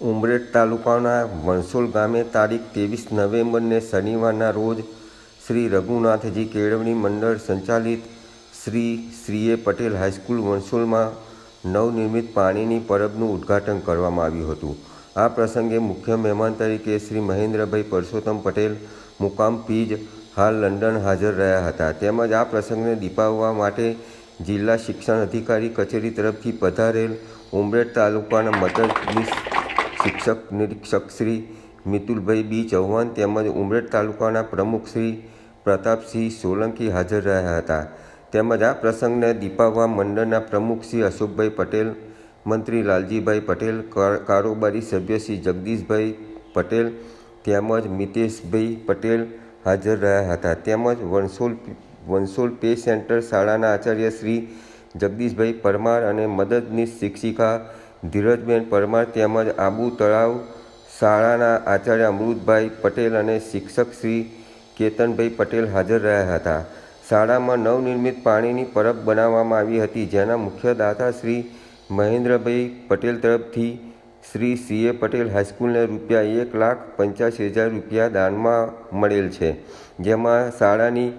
ઉમરેઠ તાલુકાના વણસોલ ગામે તારીખ ત્રેવીસ નવેમ્બરને શનિવારના રોજ શ્રી રઘુનાથજી કેળવણી મંડળ સંચાલિત શ્રી શ્રીએ પટેલ હાઈસ્કૂલ વણસોલમાં નવનિર્મિત પાણીની પરબનું ઉદ્ઘાટન કરવામાં આવ્યું હતું. આ પ્રસંગે મુખ્ય મહેમાન તરીકે શ્રી મહેન્દ્રભાઈ પરસોત્તમ પટેલ, મુકામ પીજ હાલ લંડન હાજર રહ્યા હતા. તેમજ આ પ્રસંગને દીપાવવા માટે જિલ્લા શિક્ષણ અધિકારી કચેરી તરફથી પધારેલ ઉમરેઠ તાલુકાના મદદનીશ શિક્ષક, નિરીક્ષક શ્રી મિતુલભાઈ બી ચૌહાણ તેમજ ઉમરેઠ તાલુકાના પ્રમુખ શ્રી પ્રતાપસિંહ સોલંકી હાજર રહ્યા હતા. તેમજ આ પ્રસંગને દીપાવવા મંડળના પ્રમુખ શ્રી અશોકભાઈ પટેલ, મંત્રી લાલજીભાઈ પટેલ, કાર- કારોબારી સભ્ય શ્રી જગદીશભાઈ પટેલ તેમજ મિતેશભાઈ પટેલ હાજર રહ્યા હતા. તેમજ વંસોલ વંસોલ પે સેન્ટર શાળાના આચાર્ય શ્રી જગદીશભાઈ પરમાર અને મદદનીશ શિક્ષિકા ધીરજબેન પરમાર તેમજ આબુ તળાવ શાળાના આચાર્ય અમૃતભાઈ પટેલ અને શિક્ષક શ્રી કેતનભાઈ પટેલ હાજર રહ્યા હતા. શાળામાં નવનિર્મિત પાણીની પરબ બનાવવામાં આવી હતી, જેના મુખ્ય દાતા શ્રી મહેન્દ્રભાઈ પટેલ તરફથી શ્રી સીએ પટેલ હાઈસ્કૂલને રૂપિયા એક લાખ પંચ્યાસી હજાર રૂપિયા દાનમાં મળેલ છે. જેમાં શાળાની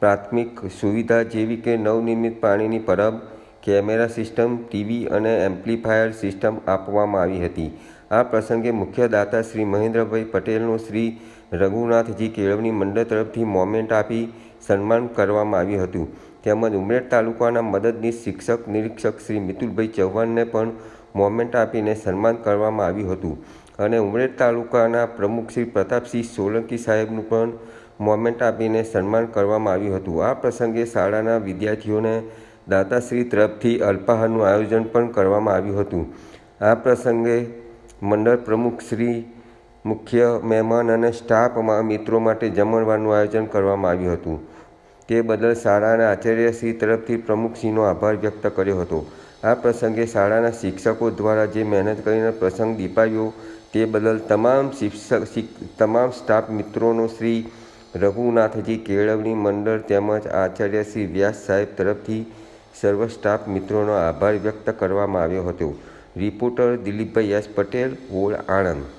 પ્રાથમિક સુવિધા જેવી કે નવનિર્મિત પાણીની પરબ કેમેરા સિસ્ટમ, ટીવી અને એમ્પ્લીફાયર સિસ્ટમ આપવામાં આવી હતી. આ પ્રસંગે મુખ્ય દાતા શ્રી મહેન્દ્રભાઈ પટેલનું શ્રી રઘુનાથજી કેળવણી મંડળ તરફથી મોમેન્ટ આપી સન્માન કરવામાં આવ્યું હતું. તેમજ ઉમરેઠ તાલુકાના મદદનીશ શિક્ષક નિરીક્ષક શ્રી મિતુલભાઈ ચૌહાણને પણ મોમેન્ટ આપીને સન્માન કરવામાં આવ્યું હતું. અને ઉમરેઠ તાલુકાના પ્રમુખ શ્રી પ્રતાપસિંહ સોલંકી સાહેબનું પણ મોમેન્ટ આપીને સન્માન કરવામાં આવ્યું હતું. આ પ્રસંગે શાળાના વિદ્યાર્થીઓને દાતાશ્રી તરફથી અલ્પાહારનું આયોજન પણ કરવામાં આવ્યું હતું. આ પ્રસંગે મંડળ પ્રમુખ શ્રી, મુખ્ય મહેમાન અને સ્ટાફમાં મિત્રો માટે જમણવારનું આયોજન કરવામાં આવ્યું હતું. તે બદલ શાળાના આચાર્યશ્રી તરફથી પ્રમુખશ્રીનો આભાર વ્યક્ત કર્યો હતો. આ પ્રસંગે શાળાના શિક્ષકો દ્વારા જે મહેનત કરીને પ્રસંગ દીપાવ્યો તે બદલ તમામ શિક્ષક તમામ સ્ટાફ મિત્રોનો શ્રી રઘુનાથજી કેળવણી મંડળ તેમજ આચાર્ય શ્રી વ્યાસ સાહેબ તરફથી સર્વ સ્ટાફ મિત્રોનો આભાર વ્યક્ત કરવામાં આવ્યો હતો. રિપોર્ટર દિલીપભાઈ એસ પટેલ ઓળ આણંદ.